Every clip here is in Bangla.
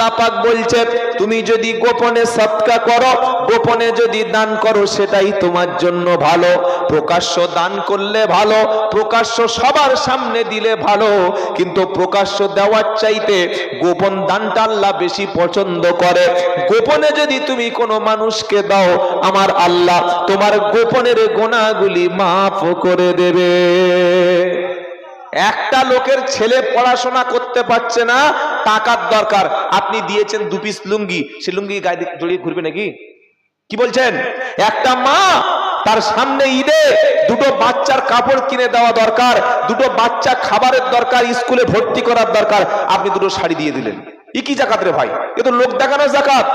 আল্লাহ পাক বলছে তুমি যদি গোপনে সৎকা করো, গোপনে যদি দান করো, সেটাই তোমার জন্য ভালো। প্রকাশ্য দান করলে ভালো, প্রকাশ্য সবার সামনে দিলে ভালো। কিন্তু প্রকাশ্য দেওয়ার চাইতে গোপন দানটা আল্লাহ বেশি পছন্দ করে। গোপনে যদি তুমি কোনো মানুষকে দাও, আমার আল্লাহ তোমার গোপনের গোনাগুলি মাফ করে দেবে। একটা লোকের ছেলে পড়াশোনা করতে পারছে না, টাকার দরকার। আপনি দিয়েছেন দু পিস লুঙ্গি সে লুঙ্গি গায়ে জড়িয়ে ঘুরবে নাকি? কি বলছেন? একটা মা, তার সামনে ঈদে দুটো বাচ্চার কাপড় কিনে দেওয়া দরকার, দুটো বাচ্চা খাবারের দরকার, স্কুলে ভর্তি করার দরকার, আপনি দুটো শাড়ি দিয়ে দিলেন। ই কি জাকাত রে ভাই? এ তো লোক দেখানো জাকাত।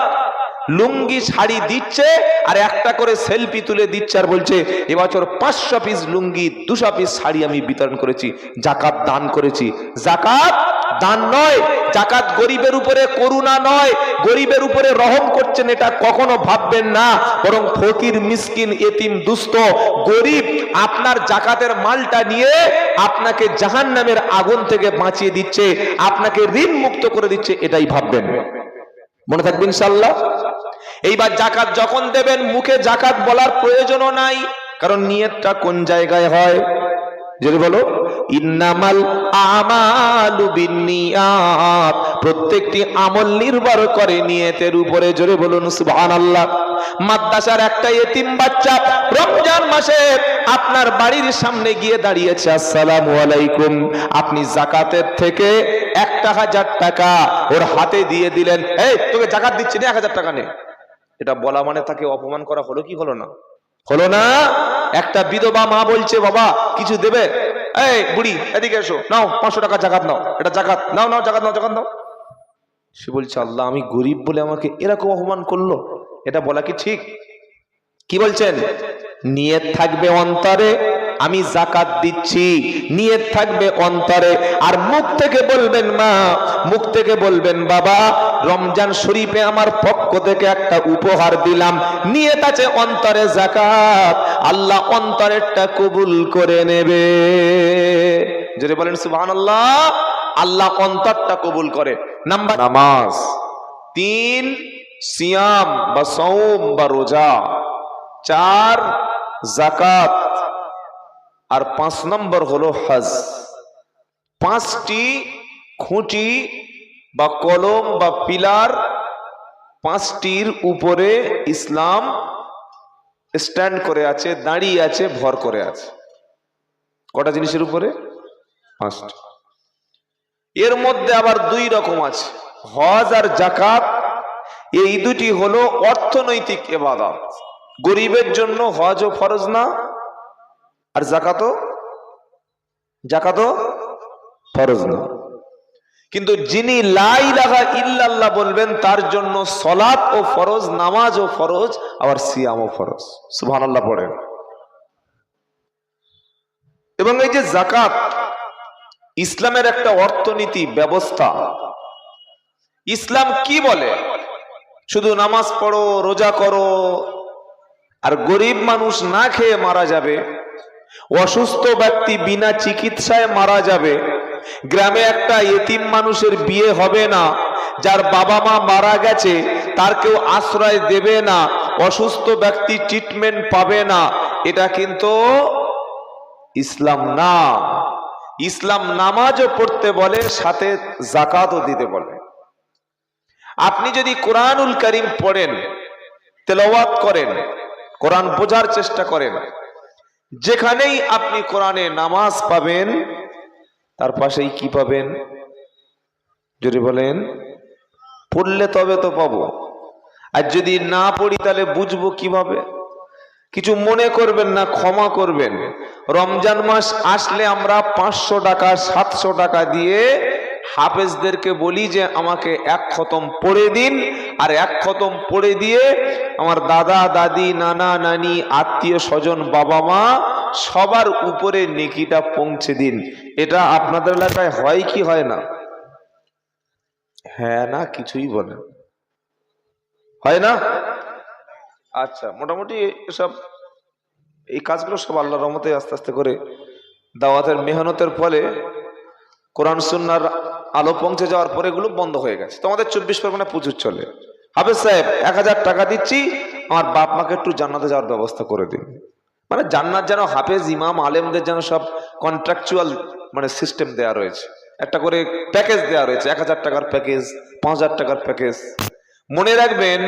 লুঙ্গি শাড়ি দিচ্ছে, আর একটা করে সেলফি তুলে দিচ্ছে আর বলছে, এবছর পাঁচশো পিস লুঙ্গি, দুশো পিস শাড়ি আমি বিতরণ করেছি, জাকাত দান করেছি। জাকাত দান নয়, জাকাত গরিবের উপরে করুণা নয়, গরিবের উপরে রহম করছেন এটা কখনো ভাববেন না, বরং ফকির, মিসকিন, এতিম, দুস্থ, গরিব, আপনার জাকাতের মালটা নিয়ে আপনাকে জাহান নামের আগুন থেকে বাঁচিয়ে দিচ্ছে, আপনাকে ঋণ মুক্ত করে দিচ্ছে, এটাই ভাববেন। মনে থাকবে ইনশাল্লাহ এইবার জাকাত যখন দেবেন, মুখে জাকাত বলার প্রয়োজনও নাই। কারণ নিয়তটা কোন জায়গায় হয়? যদি বলো। ইন্নামাল আমালু বিন্নিয়াত। প্রত্যেকটি আমল নির্ভর করে নিয়তের উপরে। জোরে বলুন, সুবহানাল্লাহ। মাদ্রাসার একটা এতিম বাচ্চা রমজান মাসে আপনার বাড়ির সামনে গিয়ে দাঁড়িয়েছে, আসসালামু আলাইকুম। আপনি জাকাতের থেকে একটা হাজার টাকা ওর হাতে দিয়ে দিলেন। এই, তোকে জাকাত দিচ্ছি না এক হাজার টাকা নে। এটা বলা মানে তাকে অপমান করা হলো কি হলো না? হলো না। একটা বিধবা মা বলছে বাবা কিছু দেবে? এই বুড়ি এদিকে এসো নাও পাঁচশো টাকা জাকাত নাও এটা জাকাত নাও নাও জাকাত নাও জাকাত নাও। সে বলছে আল্লাহ আমি গরিব বলে আমাকে এরকম অপমান করল এটা বলা কি ঠিক? কি বলছেন? নিয়ে থাকবে অন্তরে আমি জাকাত দিচ্ছি। নিয়ত থাকবে অন্তরে। আর মুখ থেকে বলবেন মা মুখ থেকে বলবেন বাবা রমজান শরীফে আমার পক্ষ থেকে একটা উপহার দিলাম। নিয়ত আছে অন্তরে জাকাত আল্লাহ অন্তরেরটা কবুল করে নেবে। যদি বলেন সুবহানাল্লাহ আল্লাহ অন্তরটা কবুল করে। নাম্বার নামাজ। তিন সিয়াম বা সৌম বা রোজা। চার জাকাত আর পাঁচ নম্বর হলো হজ। পাঁচটি খুঁটি বা কলম বা পিলার পাঁচটির উপরে ইসলাম স্ট্যান্ড করে আছে, দাঁড়িয়ে আছে, ভর করে আছে। কটা জিনিসের উপরে? পাঁচটি। এর মধ্যে আবার দুই রকম আছে, হজ আর জাকাত এই দুটি হলো অর্থনৈতিক এবাদত। গরিবের জন্য হজ ও ফরজ না আর জাকাতও জাকাতও ফরজ না। কিন্তু যিনি লাই লাগা ইল্লাল্লাহ বলবেন, তার জন্য সলাৎ ও ফরজ, নামাজ ও ফরজ, আবার সিয়াম ও ফরজ। সুবহানাল্লাহ পড়েন। এবং এই যে জাকাত ইসলামের একটা অর্থনীতি ব্যবস্থা। ইসলাম কি বলে? শুধু নামাজ পড়ো, রোজা করো, আর গরিব মানুষ না খেয়ে মারা যাবে। অসুস্থ ব্যক্তি বিনা চিকিৎসায় মারা যাবে। গ্রামে একটা এতিম মানুষের বিয়ে হবে না। যার বাবা মা মারা গেছে, তার কেউ আশ্রয় দেবে না। অসুস্থ ব্যক্তি ট্রিটমেন্ট পাবে না। এটা কিন্তু ইসলাম না ইসলাম নামাজও পড়তে বলে, সাথে জাকাতও দিতে বলে। আপনি যদি কোরআনুল করিম পড়েন, তেলাওয়াত করেন, কোরআন বোঝার চেষ্টা করেন যেখানেই আপনি কোরআনে নামাজ পাবেন, তার পাশেই কি পাবেন? যদি বলেন, পড়লে তবে তো পাবো। আর যদি না পড়ি, তাহলে বুঝব কীভাবে? কিছু মনে করবেন না, ক্ষমা করবেন। রমজান মাস আসলে আমরা পাঁচশো টাকা, সাতশো টাকা দিয়ে হাফেজদেরকে বলি যে, আমাকে এক খতম পড়ে দিন, আর এক খতম পড়ে দিয়ে আমার দাদা, দাদি, নানা, নানি, আত্মীয় স্বজন, বাবা মা সবার উপরে নেকিটা পৌঁছে দিন। এটা আপনাদের এলাকায় হয় কি হয় না? হ্যাঁ না, কিছুই বলেন। হয় না? আচ্ছা মোটামুটি এসব, এই কাজগুলো সব আল্লাহ রহমতে আস্তে আস্তে করে দাওয়াতের মেহনতের ফলে কোরআন, সুন্নার আলো পৌঁছে যাওয়ার পরে এগুলো বন্ধ হয়ে গেছে। তোমাদের চব্বিশ পরগনা প্রচুর চলে। হাফেজ সাহেব, এক হাজার টাকা দিচ্ছি, আমার বাপ মাকে একটু জান্নাতে যাওয়ার ব্যবস্থা করে দিন। মানে জান্নাত যেন হাফেজ, ইমাম, আলেমদের যেন সব কন্ট্রাকচুয়াল মানে সিস্টেম দেওয়া রয়েছে। একটা করে প্যাকেজ দেওয়া রয়েছে, এক হাজার টাকার প্যাকেজ পাঁচ হাজার টাকার প্যাকেজ মনে রাখবেন,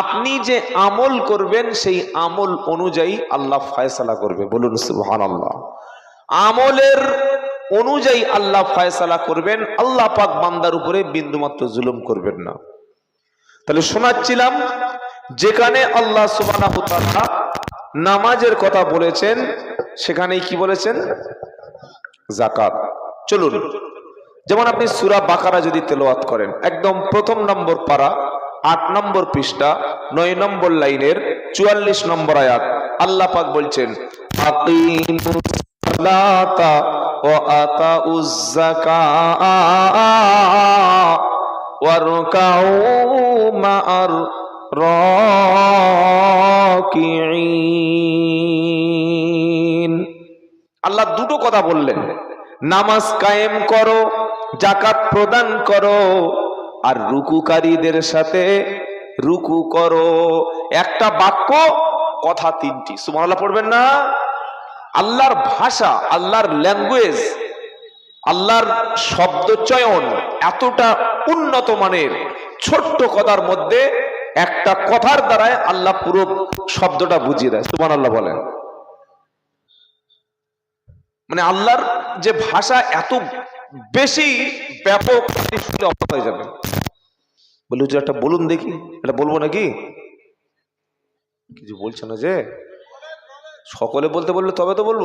আপনি যে আমল করবেন, সেই আমল অনুযায়ী আল্লাহ ফায়সালা করবে। বলুন সুবহান আল্লাহ আমলের অনুযায়ী আল্লাহ ফায়সালা করবেন, আল্লাহ পাক বান্দার উপরে বিন্দুমাত্র জুলুম করবেন না। তাহলে শোনাচ্ছিলাম, যেখানে আল্লাহ তাআলা নামাজের কথা বলেছেন, সেখানেই কি বলেছেন? জাকাত চলুন, যেমন আপনি সুরা বাকারা যদি তেলাওয়াত করেন, একদম প্রথম নম্বর পারা, আট নম্বর পৃষ্ঠা, নয় নম্বর লাইনের চুয়াল্লিশ নম্বর আয়াত, আল্লাহ পাক বলছেন সালাতা আতাউজ যাকাত ওয়ারকাউ মা'আর রাকিঈন আল্লাহ দুটো কথা বললেন। নামাজ কায়েম করো জাকাত প্রদান করো, আর রুকুকারীদের সাথে রুকু করো। একটা বাক্য, কথা তিনটি। সুবহানাল্লাহ পড়বেন না? আল্লাহর ভাষা, আল্লাহর ল্যাঙ্গুয়েজ আল্লাহর শব্দ চয়ন এতটা উন্নত মানের, ছোট্ট কথার মধ্যে একটা কথার দ্বারায় আল্লাহ পুরো শব্দটা বুঝিয়ে দেয়। সুমান আল্লাহ বলেন। মানে আল্লাহর যে ভাষা এত বেশি ব্যাপক হয়ে যাবে বলি একটা বলুন দেখি। এটা বলব নাকি? কিছু বলছে না যে? সকলে বলতে বললে তবে তো বলব।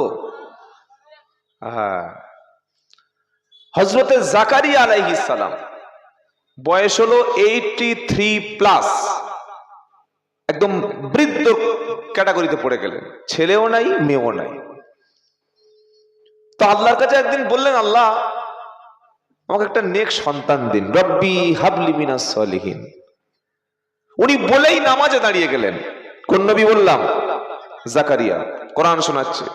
হ্যাঁ হজরতে জাকারিয়া আলাইহিস সালাম, বয়স হলো এইটি থ্রি প্লাস একদম বৃদ্ধ ক্যাটাগরিতে পড়ে গেলেন। ছেলেও নাই, মেয়েও নাই। তো আল্লাহর কাছে একদিন বললেন, আল্লাহ, আমাকে একটা নেক সন্তান দিন, রব্বি হাবলি মিনাস উনি বলেই নামাজে দাঁড়িয়ে গেলেন। কোন নবী বললাম জাকারিয়া কোরআন শোনাচ্ছে।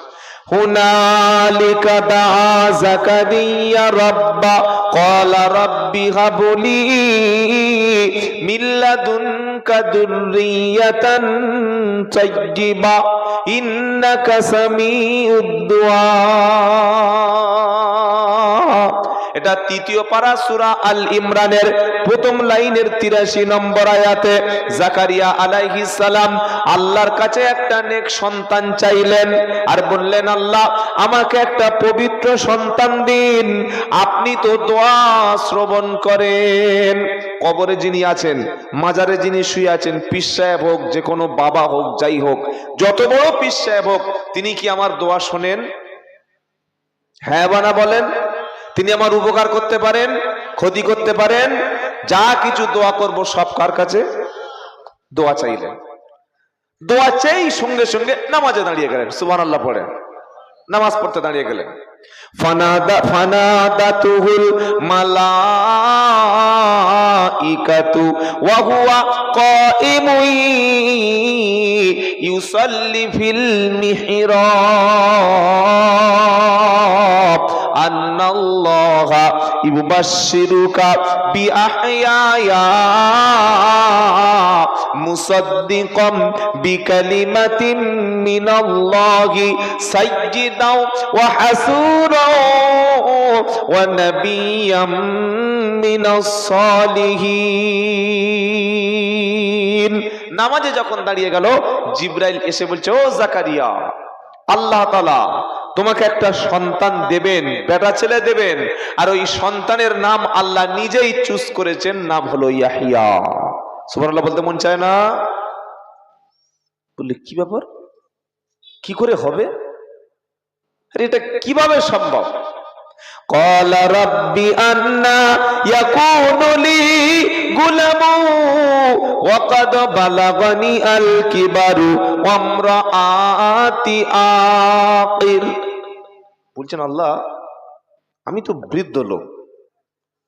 ইন্নাকা এটা তৃতীয় পারা সুরা আল ইমরানের প্রথম লাইনের তিরাশি নম্বর আয়াতে, জাকারিয়া আলাইহি সালাম আল্লাহর কাছে একটা নেক সন্তান চাইলেন আর বললেন, আল্লাহ, আমাকে একটা পবিত্র সন্তান দিন। আপনি তো দোয়া শ্রবণ করেন। কবরে যিনি আছেন, মাজারে যিনি শুয়ে আছেন, পীর সাহেব হোক, যে কোনো বাবা হোক, যাই হোক, যত বড় পীর সাহেব হোক, তিনি কি আমার দোয়া শোনেন? হ্যাঁ বানা বলেন? তিনি আমার উপকার করতে পারেন, ক্ষতি করতে পারেন, যা কিছু দোয়া করব সব কার কাছে? দোয়া চাইলেন। দোয়া চাই সঙ্গে সঙ্গে নামাজে দাঁড়িয়ে গেলেন সুবান আল্লাহ পড়ে নামাজ পড়তে দাঁড়িয়ে গেলেন। ফানাদা নামাজে যখন দাঁড়িয়ে গেল জিব্রাইল এসে বলছে ও জাকারিয়া আল্লাহ তালা তোমাকে একটা সন্তান দেবেন, বেটা ছেলে দেবেন। আর ওই সন্তানের নাম আল্লাহ নিজেই চুজ করেছেন, নাম হলো ইয়াহিয়া। সুবহানাল্লাহ বলতে মন চায় না? বললে, কি ব্যাপার? কি করে হবে? আরে, এটা কীভাবে সম্ভব? قال رب أنا يكون لي غلام وقد بلغني الكبر وامرأتي آقر বলছেন আল্লাহ আমি তো বৃদ্ধ লোক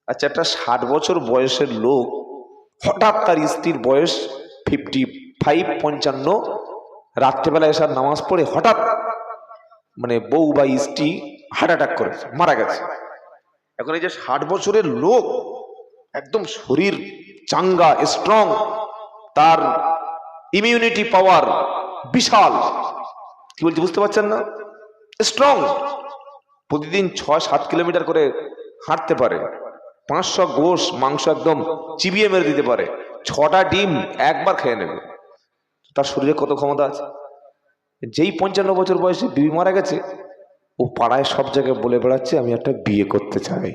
আচ্ছা একটা ষাট বছর বয়সের লোক হঠাৎ তার স্ত্রীর বয়স ফিফটি ফাইভ পঞ্চান্ন রাত্রেবেলা এসার নামাজ পড়ে হঠাৎ মানে বউ বা স্ত্রী হার্ট অ্যাটাক করেছে, মারা গেছে। এখন এই যে ষাট বছরের লোক, একদম শরীর চাঙ্গা স্ট্রং তার ইমিউনিটি পাওয়ার বিশাল। কি বলছি, বুঝতে পারছেন না? স্ট্রং প্রতিদিন ছয়, সাত কিলোমিটার করে হাঁটতে পারে। পাঁচশো গোশ মাংস একদম চিবিয়ে মেরে দিতে পারে। ছটা ডিম একবার খেয়ে নেবে। তার শরীরে কত ক্ষমতা আছে? যেই পঞ্চান্ন বছর বয়সে বিবি মারা গেছে ও পাড়ায় সব জায়গায় বলে বেড়াচ্ছে, আমি একটা বিয়ে করতে চাই।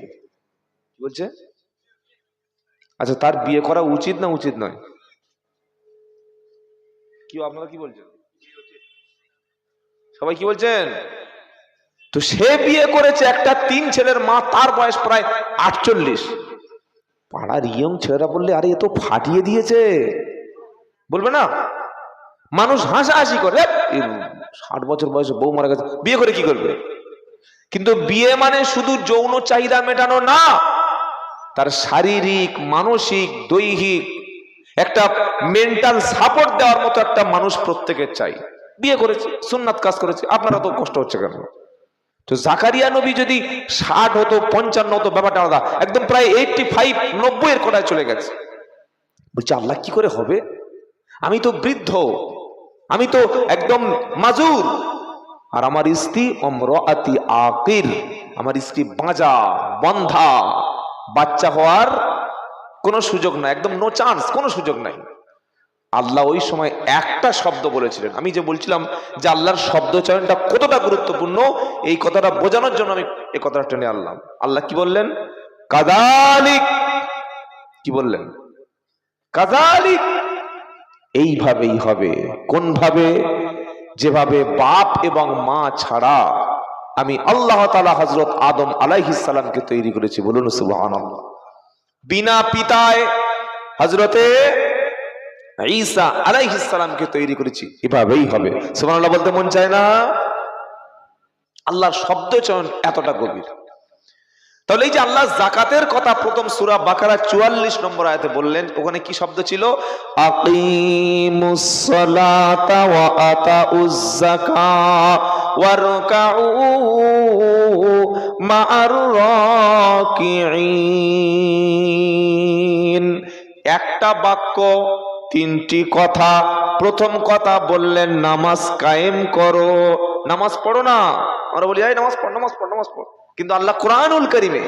বলছে? আচ্ছা তার বিয়ে করা উচিত না উচিত নয়? কি, আপনারা কি বলছেন? সবাই কি বলছেন? তো সে বিয়ে করেছে একটা তিন ছেলের মা, তার বয়স প্রায় আটচল্লিশ। পাড়ার ইয়ং ছেলেরা বললে, আরে, এ তো ফাটিয়ে দিয়েছে। বলবে না? মানুষ হাসাহাসি করে ষাট বছর বয়সে বউ মারা গেছে, বিয়ে করে কি করবে? কিন্তু বিয়ে মানে শুধু যৌন চাহিদা মেটানো না, তার শারীরিক, মানসিক, দৈহিক একটা মেন্টাল সাপোর্ট দেওয়ার মতো একটা মানুষ প্রত্যেকের চাই। বিয়ে করেছে, সুন্নাত কাজ করেছে, আপনারা তো কষ্ট হচ্ছে কেন? তো জাকারিয়া নবী যদি ষাট হতো, পঞ্চান্ন হতো, ব্যাপারটা আলাদা। একদম প্রায় এইটটি ফাইভ নব্বই এর কোটায় চলে গেছে। বলছে, আল্লাহ কি করে হবে? আমি তো বৃদ্ধ, আমি তো একদম মাজুর। আর আমার স্ত্রী অমরাতি আকির, আমার স্ত্রী বাঁজা, বন্ধা, বাচ্চা হওয়ার কোনো সুযোগ নাই, একদম নো চান্স কোনো সুযোগ নাই। আল্লাহ ওই সময় একটা শব্দ বলেছিলেন। আমি যে বলছিলাম যে আল্লাহর শব্দ চয়নটা কতটা গুরুত্বপূর্ণ, এই কথাটা বোঝানোর জন্য আমি এই কথাটা টেনে আনলাম। আল্লাহ কি বললেন? কাদালিক, কি বললেন? কাদালিক, এইভাবেই হবে। কোন ভাবে যেভাবে বাপ এবং মা ছাড়া আমি আল্লাহ তালা হজরত আদম আলাইহিসালামকে তৈরি করেছি, বলুন সুবাহ বিনা পিতায় হজরতে ঈসা আলাইহিসালামকে তৈরি করেছি, এভাবেই হবে। সুবাহ বলতে মন চায় না? আল্লাহর শব্দ চয়ন এতটা গভীর। তাহলে এই যে আল্লাহ জাকাতের কথা প্রথম সুরা বাকারা 44 নম্বর আয়তে বললেন, ওখানে কি শব্দ ছিল? একটা বাক্য, তিনটি কথা, প্রথম কথা বললেন, নামাজ কায়েম করো। নামাজ পড়ো না। আমরা বলি নামাজ পড় নামাজ পড় নামাজ পড়। কিন্তু আল্লাহ কোরআনুল করিমে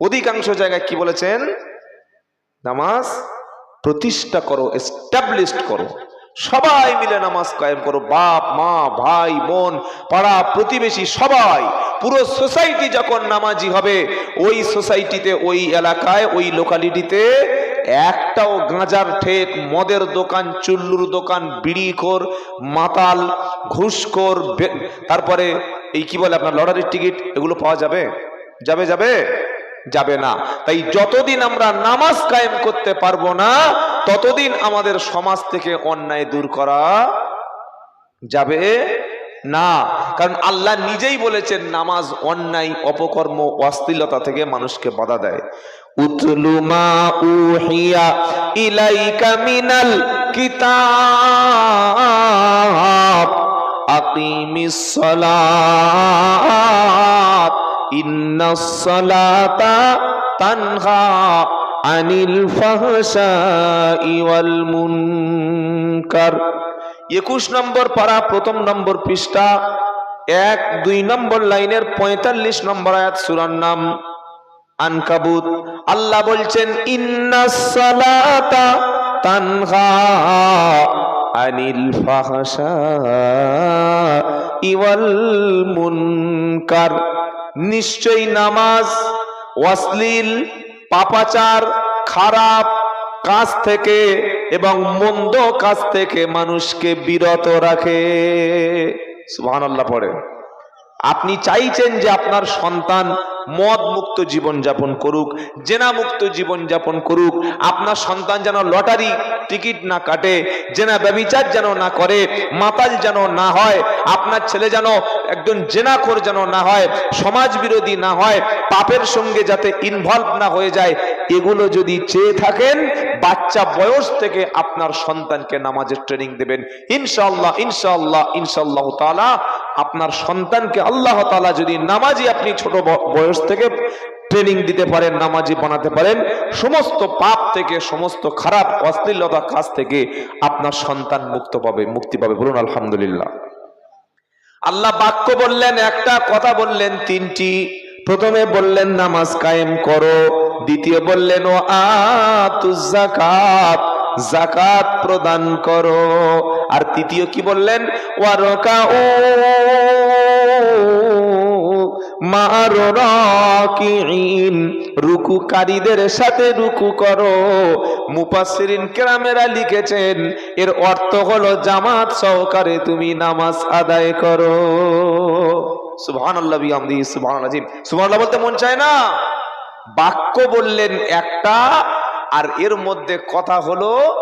অধিকাংশ জায়গায় কি বলেছেন? নামাজ প্রতিষ্ঠা করো এস্টাবলিশ করো। সবাই মিলে নামাজ কায়েম করো। বাপ, মা, ভাই, বোন, পাড়া, প্রতিবেশী, সবাই। পুরো সোসাইটি যখন নামাজি হবে, ওই সোসাইটিতে, ওই এলাকায়, ওই লোকালিটিতে একটাও গাঁজার ঠেক, মদের দোকান, চুল্লুর দোকান, বিড়িখোর, মাতাল, ঘুষখোর তারপরে এই কি বলে আপনার লটারির টিকিট? এগুলো পাওয়া যাবে? যাবে যাবে? যাবে না। তাই যতদিন আমরা নামাজ কায়েম করতে পারব না, ততদিন আমাদের সমাজ থেকে অন্যায় দূর করা যাবে না। কারণ আল্লাহ নিজেই বলেছেন, নামাজ অন্যায়, অপকর্ম, অশ্লীলতা থেকে মানুষকে বাধা দেয়। উতলু মা উহিয়া ইলাইকা মিনাল কিতাব। আকিমিস সালাত ইন্নাস আনিল মুনকার। একুশ নম্বর পারা, প্রথম নম্বর পৃষ্ঠা, এক, দুই নম্বর লাইনের পঁয়তাল্লিশ নম্বর আয়াত, সুরার নাম আনকাবুত। আল্লাহ বলছেন ইন্নাস সালাতা তানহা আনিল ইওয়াল মুনকার। নিশ্চয়ই নামাজ অশ্লীল, পাপাচার, খারাপ কাজ থেকে এবং মন্দ কাজ থেকে মানুষকে বিরত রাখে। সুবহানাল্লাহ পড়ে। আপনি চাইছেন যে আপনার সন্তান মদ মুক্ত জীবনযাপন করুক জেনা মুক্ত জীবন যাপন করুক, আপনার সন্তান যেন লটারি টিকিট না কাটে, জেনা ব্যবিচার যেন না করে, মাতাল যেন না হয়, আপনার ছেলে যেন একজন জেনাখোর যেন না হয় সমাজ বিরোধী না হয়, পাপের সঙ্গে যাতে ইনভলভ না হয়ে যায়, এগুলো যদি চেয়ে থাকেন, বাচ্চা বয়স থেকে আপনার সন্তানকে নামাজের ট্রেনিং দেবেন। ইনশাআল্লাহ ইনশাআল্লাহ ইনশাআল্লাহ তাআলা আপনার সন্তানকে আল্লাহ তাআলা যদি নামাজি আপনি ছোট বয়স থেকে ট্রেনিং দিতে পারেন, নামাজি বানাতে পারেন, সমস্ত পাপ থেকে, সমস্ত খারাপ অশ্লীলতা কাজ থেকে আপনার সন্তান মুক্ত পাবে, মুক্তি পাবে। বলুন, আলহামদুলিল্লাহ। আল্লাহ বাক্য বললেন, একটা কথা বললেন তিনটি। প্রথমে বললেন, নামাজ কায়েম করো। দ্বিতীয় বললেন, ও আকাত জাকাত প্রদান করো। আর তৃতীয় কি বললেন ওয়ারকা ও মারুরাকিন রুকুকারীদের সাথে রুকু করো। মুপাসসিরিন কেরামেরা লিখেছেন, এর অর্থ হলো জামাত সহকারে তুমি নামাজ আদায় করো। সুবহানাল্লাহ বিহামদিহি সুবহানাল আজিম। সুবহানাল্লাহ বলতে মন চায় না? বাক্য বললেন একটা, আর এর মধ্যে কথা হলো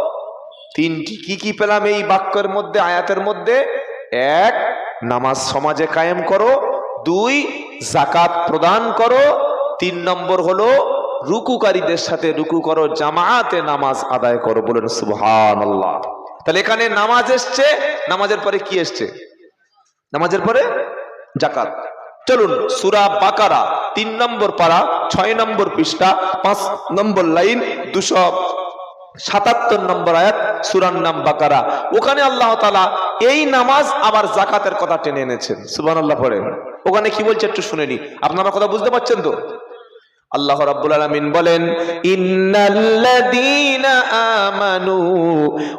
তিনটি। কি কি পেলাম এই বাক্যের মধ্যে, আয়াতের মধ্যে? এক, নামাজ সমাজে কায়েম করো। দুই জাকাত প্রদান করো। তিন নম্বর হলো, রুকুকারীদের সাথে রুকু করো জামাতে নামাজ আদায় করো বলেন সুবহান আল্লাহ তাহলে এখানে নামাজ এসছে, নামাজের পরে কি এসছে? নামাজের পরে জাকাত চলুন, সুরা বাকারা, তিন নম্বর পারা, ছয় নম্বর পৃষ্ঠা, পাঁচ নম্বর লাইন, দুশো সাতাত্তর নম্বর আয়াত সুরান নাম বাকারা। ওখানে আল্লাহ তালা এই নামাজ আবার জাকাতের কথা টেনে এনেছেন। সুবান আল্লাহ পরে ওখানে কি বলছে একটু শুনে নি। আপনারা কথা বুঝতে পারছেন তো? আল্লাহ রাব্বুল আলামিন বলেন, ইন্নাল্লাযীনা আমানু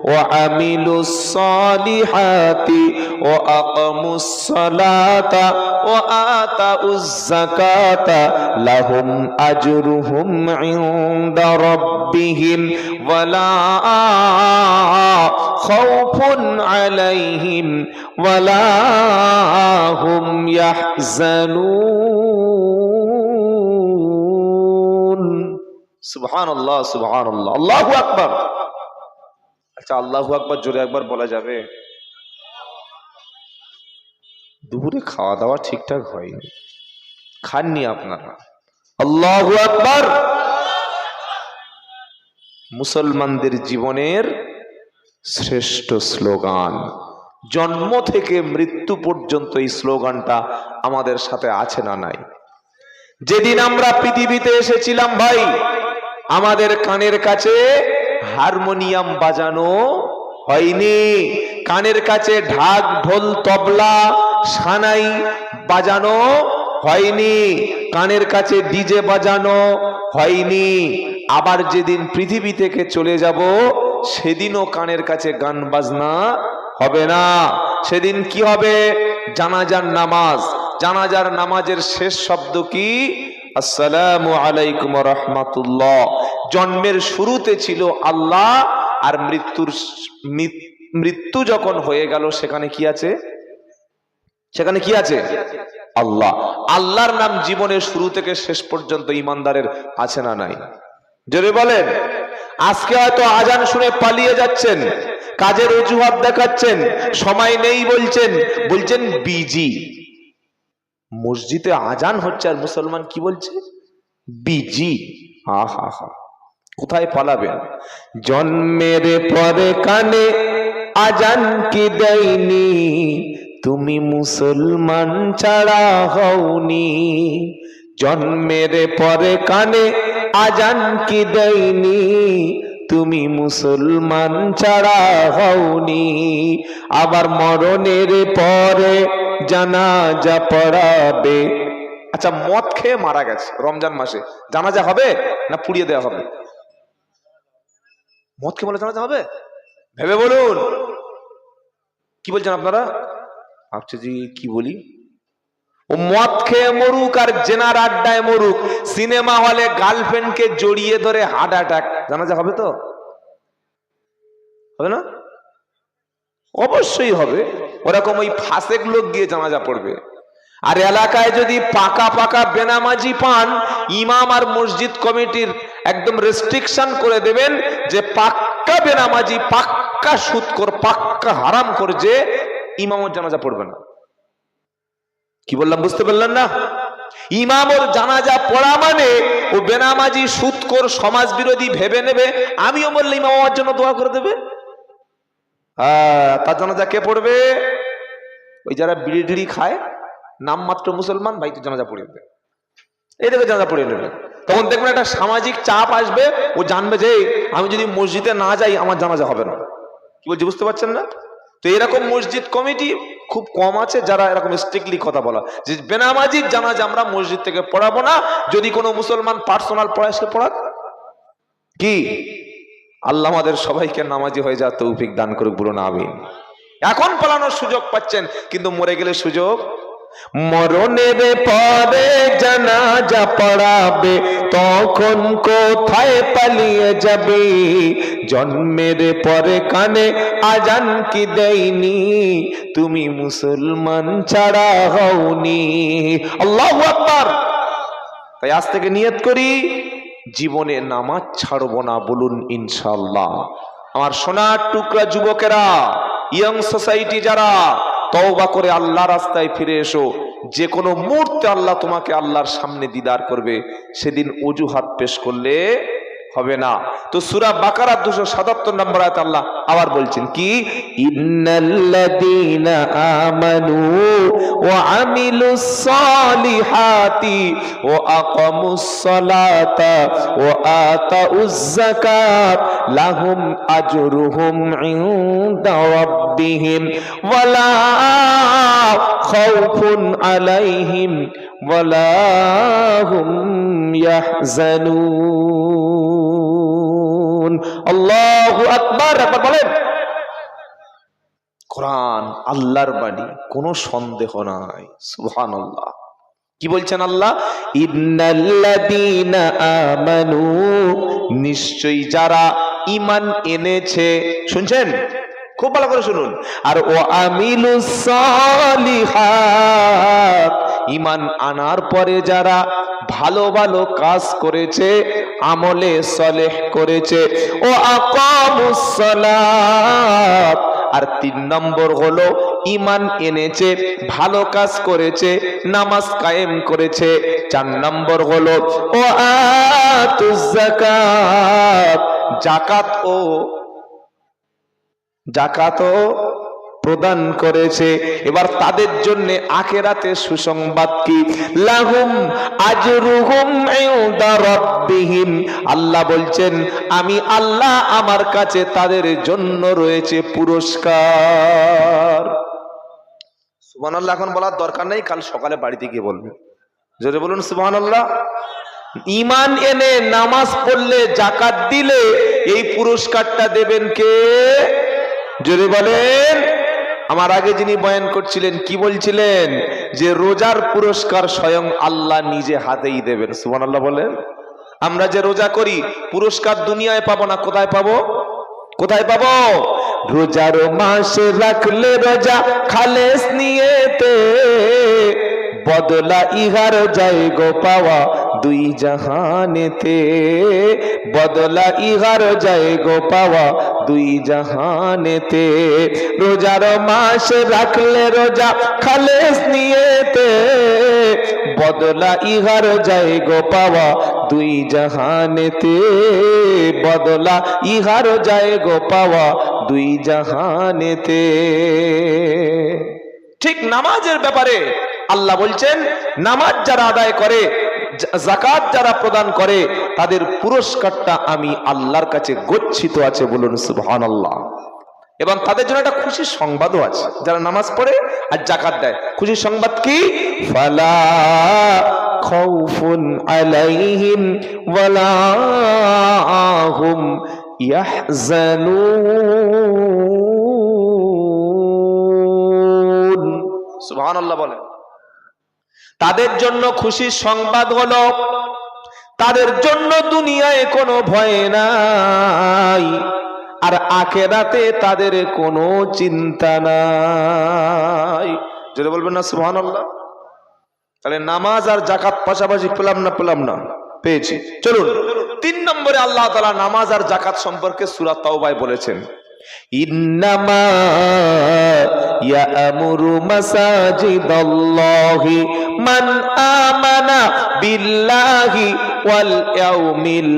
ওয়া আমিলুস সালিহাতি ওয়া আকামুস সালাতা ওয়া আতাউজ যাকাতা লাহুম আজরুহুম ইনদা রাব্বিহিম ওয়ালা খাউফুন আলাইহিম ওয়ালা হুম ইয়াহজানুন। সুবহান আল্লাহ আল্লাহু আকবার। আচ্ছা আল্লাহু আকবার জোরে একবার বলা যাবে? দুপুরে খাওয়া দাওয়া ঠিকঠাক হয়নি। খাননি আপনারা। আল্লাহু আকবার। মুসলমানদের জীবনের শ্রেষ্ঠ স্লোগান। জন্ম থেকে মৃত্যু পর্যন্ত এই স্লোগানটা আমাদের সাথে আছে না নাই? যেদিন আমরা পৃথিবীতে এসেছিলাম ভাই আমাদের কানের কাছে হারমোনিয়াম বাজানো হয়নি। কানের কাছে ঢাক, ঢোল, তবলা, সানাই বাজানো হয়নি। কানের কাছে ডিজে বাজানো হয়নি। আবার যেদিন পৃথিবী থেকে চলে যাব, সেদিনও কানের কাছে গান বাজনা হবে না। সেদিন কি হবে? জানাজার নামাজ। জানাজার নামাজের শেষ শব্দ কি? আসসালামু আলাইকুম রহমাতুল্লাহ। জন্মের শুরুতে ছিল আল্লাহ আর মৃত্যুর মৃত্যু যখন হয়ে গেল, সেখানে কি আছে? সেখানে কি আছে? আল্লাহ। আল্লাহর নাম জীবনের শুরু থেকে শেষ পর্যন্ত ইমানদারের আছে না নাই? যদি বলেন। আজকে হয়তো আজান শুনে পালিয়ে যাচ্ছেন, কাজের অজুহাত দেখাচ্ছেন, সময় নেই বলছেন বলছেন বিজি। মসজিদে আজান হচ্ছে আর মুসলমান কি বলছে? বিজি। হা হা হা কোথায় পালাবেন? জন্মের পরে কানে আজান কি দেয়নি? তুমি মুসলমান ছাড়া হওনি। জন্মের পরে কানে আজান কি দেয়নি? তুমি মুসলমান ছাড়া হওনি। আবার মরণের পরে জানাজা পড়াবে। আচ্ছা মদ খেয়ে মারা গেছে রমজান মাসে। জানাজা হবে না পুড়িয়ে দেওয়া হবে? মদ খেয়ে বলে জানাজা হবে? ভেবে বলুন। কি বলছেন আপনারা? ভাবছে যে কি বলি? ও মদ খেয়ে মরুক আর জেনার আড্ডায় মরুক, সিনেমা হলে গার্লফ্রেন্ডকে জড়িয়ে ধরে হার্ট অ্যাটাক। জানাজা হবে তো? হবে না? অবশ্যই হবে। ওরকম ওই ফাঁসেক লোক গিয়ে জানাজা পড়বে। আর এলাকায় যদি পাকা পাকা বেনামাজি পান, ইমাম আর মসজিদ কমিটির একদম রেস্ট্রিকশন করে দেবেন যে পাক্কা বেনামাজি, পাক্কা সুৎকর পাক্কা হারাম করে যে ইমামর জানাজা পড়বে না। কি বললাম, বুঝতে পারলেন না? ইমাম ওর জানাজা পড়া মানে ও বেনামাজি সুৎকর সমাজ বিরোধী ভেবে নেবে, আমিও বললে ইমাম আমার জন্য দোয়া করে দেবে। হ্যাঁ তার জানাজা কে পড়বে? ওই যারা বিড়ি টিড়ি খায়, নামমাত্র মুসলমান, ভাই তো জানাজা পড়ে দেবে। এই দেখে জানা পড়ে নেবে। তখন দেখবেন একটা সামাজিক চাপ আসবে, ও জানবে যে আমি যদি মসজিদে না যাই, আমার জানাজা হবে না। কি বলছি, বুঝতে পারছেন না? তো এরকম মসজিদ কমিটি খুব কম আছে, যারা এরকম স্ট্রিক্টলি কথা বলা। যে বেনামাজির জানাজা আমরা মসজিদ থেকে পড়াবো না, যদি কোনো মুসলমান পার্সোনাল পড়ায়, সে পড়াক। কি? আল্লাহ আমাদের সবাইকে নামাজি হয়ে যা তৌফিক দান করুক, বলুন আমিন। এখন পালানোর সুযোগ পাচ্ছেন, কিন্তু মরে গেলে সুযোগ? মরণের পরে জানাজা পড়াবে, তখন কোথায় পালিয়ে যাবে? জন্মের পরে কানে আজান কি দেয়নি? তুমি মুসলমান ছাড়া হওনি। আল্লাহু আকবার! তাই আজ থেকে নিয়ত করি জীবনে নামাজ ছাড়ব না বলুন ইনশাল্লাহ আমার সোনার টুকরা যুবকেরা ইয়ং সোসাইটি যারা, তওবা করে আল্লাহ রাস্তায় ফিরে এসো। যে কোনো মুহূর্তে আল্লাহ তোমাকে আল্লাহর সামনে দিদার করবে। সেদিন অজুহাত পেশ করলে হবে না। তো সুরা বাকারা দুশো সাতাত্তর নম্বর আয়াত আল্লাহ আবার বলছেন, কি? ইন্নাল্লাযীনা আমানু ওয়া আমিলুস সালিহাতি ওয়া আকামুস সালাতা ওয়া আতাউজ যাকাত, লাহুম আজরুহুম ইনদা রাব্বিহিম ওয়ালা খাউফুন আলাইহিম ওয়ালা হুম ইয়াহজানুন। কোরআন আল্লাহর বাণী, কোনো সন্দেহ নাই। সুহান আল্লাহ কি বলছেন আল্লাহ? ইন্নাল্লাযীনা আমানু, নিশ্চয়ই যারা ইমান এনেছে, শুনছেন? খুব ভালো করে শুনুন। আর ও সালিহাত, ঈমান আনার পরে যারা ভালো ভালো কাজ করেছে, আমলে সলেহ করেছে, ও আর তিন নম্বর হলো ইমান এনেছে, ভালো কাজ করেছে, নামাজ কায়েম করেছে। চার নম্বর হলো, ও আতুজ জাকাত ও জাকাতও প্রদান করেছে। এবার তাদের জন্য আখেরাতে সুসংবাদ কি? লাহুম আজরুহুম ইনদা রাব্বিহিম। আল্লাহ বলছেন আমি আল্লাহ আমার কাছে তাদের জন্য রয়েছে পুরস্কার। সুবহানাল্লাহ এখন বলার দরকার নেই কাল সকালে বাড়িতে গিয়ে বলবে। জোরে বলুন সুবহানাল্লাহ। ইমান এনে নামাজ পড়লে জাকাত দিলে এই পুরস্কারটা দেবেন কে? জোরে বলেন, আমার আগে যিনি বয়ান করছিলেন, কি বলছিলেন? যে রোজার পুরস্কার স্বয়ং আল্লাহ নিজে হাতেই দেবেন। সুমান আল্লাহ বলেন। আমরা যে রোজা করি, পুরস্কার দুনিয়ায় পাবো না, কোথায় পাবো? কোথায় পাবো? রোজার মাসে রাখলে রোজা খালেস নিয়েতে, বদলা ইহার যাই গো পাওয়া দুই জাহানেতে বদলা ইহার যায় গো পাওয়া। দুই জাহানেতে রোজার মাস রাখলে রোজা খালেস নিয়েতে বদলা ইহার যায় গো পাওয়া। দুই জাহানেতে বদলা ইহার যায় গো পাওয়া। দুই জাহানেতে ঠিক নামাজের ব্যাপারে আল্লাহ বলছেন, নামাজ যারা আদায় করে জাকাত যারা প্রদান করে, তাদের পুরস্কারটা আমি আল্লাহর কাছে গচ্ছিত আছে বলুন সুবহান আল্লাহ এবং তাদের জন্য একটা খুশির সংবাদও আছে। যারা নামাজ পড়ে আর জাকাত দেয়। খুশির সংবাদ কি? ফালা খাউফুন সুবহানাল্লাহ বলেন। তাদের জন্য খুশির সংবাদ হলো, তাদের জন্য দুনিয়ায় কোনো ভয় নাই, আর আখেরাতে তাদের কোনো চিন্তা নাই। যেটা বলবেন না সুহান আল্লাহ তাহলে নামাজ আর জাকাত পাশাপাশি পেলাম না পেলাম না? পেয়েছি। চলুন, তিন নম্বরে আল্লাহ তালা নামাজ আর জাকাত সম্পর্কে সুরাত বলেছেন, ইন্নামা ইয়ামুরু মাসাজিদাল্লাহি মান আমানা বিল্লাহি ওয়াল ইয়াউমিল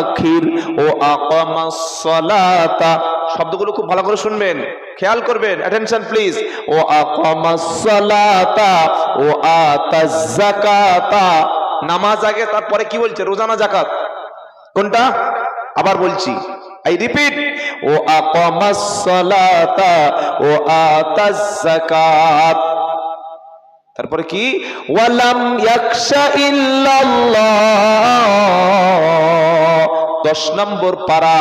আখির ও আকামাস শব্দগুলো খুব ভালো করে শুনবেন। খেয়াল করবেন। অ্যাটেনশন প্লিজ ও আকামাস সালাতা ও আতাজ যাকাতা নামাজ আগে, তারপরে কি বলছে? রোজানা জাকাত কোনটা? আবার বলছি। আই রিপিট ও আকামাস সালাতা ও আতাজ যাকাত তারপরে কি? ওয়ালাম ইয়াকশা ইল্লাল্লাহ দশ নম্বর পারা,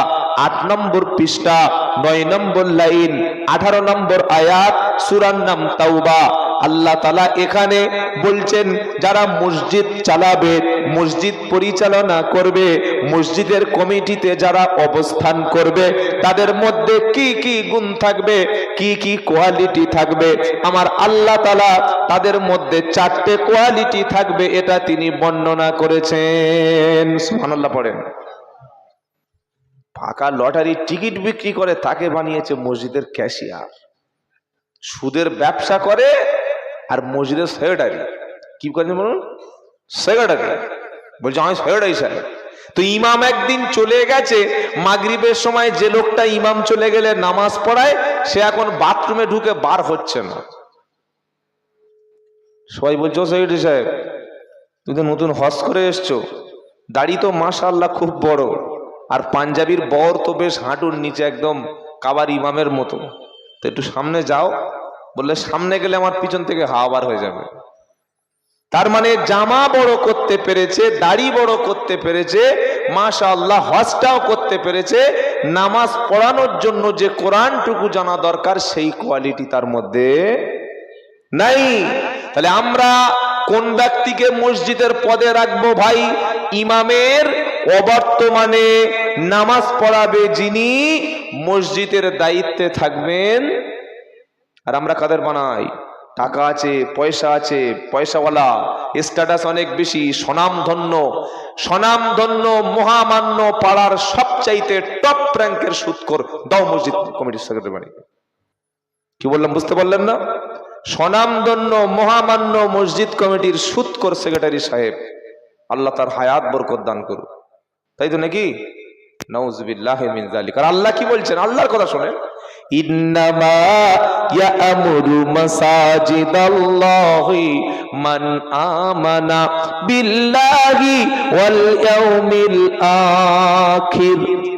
আট নম্বর পৃষ্ঠা, নয় নম্বর লাইন, আঠারো নম্বর আয়াত, সুরার নাম তাওবা। আল্লাহ তালা এখানে বলছেন, যারা মসজিদ চালাবে, মসজিদ পরিচালনা করবে, মসজিদের কমিটিতে যারা অবস্থান করবে, তাদের মধ্যে কি কি গুণ থাকবে, কি কি কোয়ালিটি থাকবে? আমার আল্লাহ তালা তাদের মধ্যে চারটে কোয়ালিটি থাকবে, এটা তিনি বর্ণনা করেছেন। সুবহানাল্লাহ পড়েন। ফাঁকা লটারির টিকিট বিক্রি করে তাকে বানিয়েছে মসজিদের ক্যাশিয়ার। সুদের ব্যবসা করে আর মসজিদের সেক্রেটারি কি করেন বলুন? সেক্রেটারি বলছে, আমি সেক্রেটারি স্যার তো ইমাম একদিন চলে গেছে, মাগরিবের সময় যে লোকটা ইমাম চলে গেলে নামাজ পড়ায়, সে এখন বাথরুমে ঢুকে বার হচ্ছে না। সবাই বলছো সেক্রেটারি সাহেব, তুমি তো নতুন হজ করে এসছো। দাড়ি তো মাশাআল্লাহ খুব বড়, আর পাঞ্জাবির বর তো বেশ হাঁটুর নিচে একদম কাবার ইমামের মতো। তো একটু সামনে যাও বললে, সামনে গেলে আমার পিছন থেকে হাওয়া বার হয়ে যাবে। তার মানে জামা বড় করতে পেরেছে, দাড়ি বড় করতে পেরেছে মাশা আল্লাহ হজটাও করতে পেরেছে, নামাজ পড়ানোর জন্য যে কোরআনটুকু জানা দরকার, সেই কোয়ালিটি তার মধ্যে নাই। তাহলে আমরা কোন ব্যক্তিকে মসজিদের পদে রাখব ভাই? ইমামের অবর্তমানে নামাজ পড়াবে যিনি মসজিদের দায়িত্বে থাকবেন আর আমরা কাদের বানাই? টাকা আছে, পয়সা আছে, পয়সাওয়ালা স্ট্যাটাস অনেক বেশি, স্বনামধন্য। স্বনামধন্য, মহামান্য পাড়ার সবচাইতে টপ র্যাঙ্কের সুৎকর দাও মসজিদ কমিটির সেক্রেটারি বানিয়ে কি বললাম, বুঝতে পারলেন না? স্বনামধন্য, মহামান্য মসজিদ কমিটির সুৎকর সেক্রেটারি সাহেব, আল্লাহ তার হায়াত বরকত দান করুক। তাই তো নাকি? নওজবিল্লাহ মিন আর আল্লাহ কি বলছেন? আল্লাহর কথা শোনেন। ইন্নামা ইয়ামুরু মাসাজিদাল্লাহি মান আমানা বিল্লাহি ওয়াল ইয়াউমিল আখির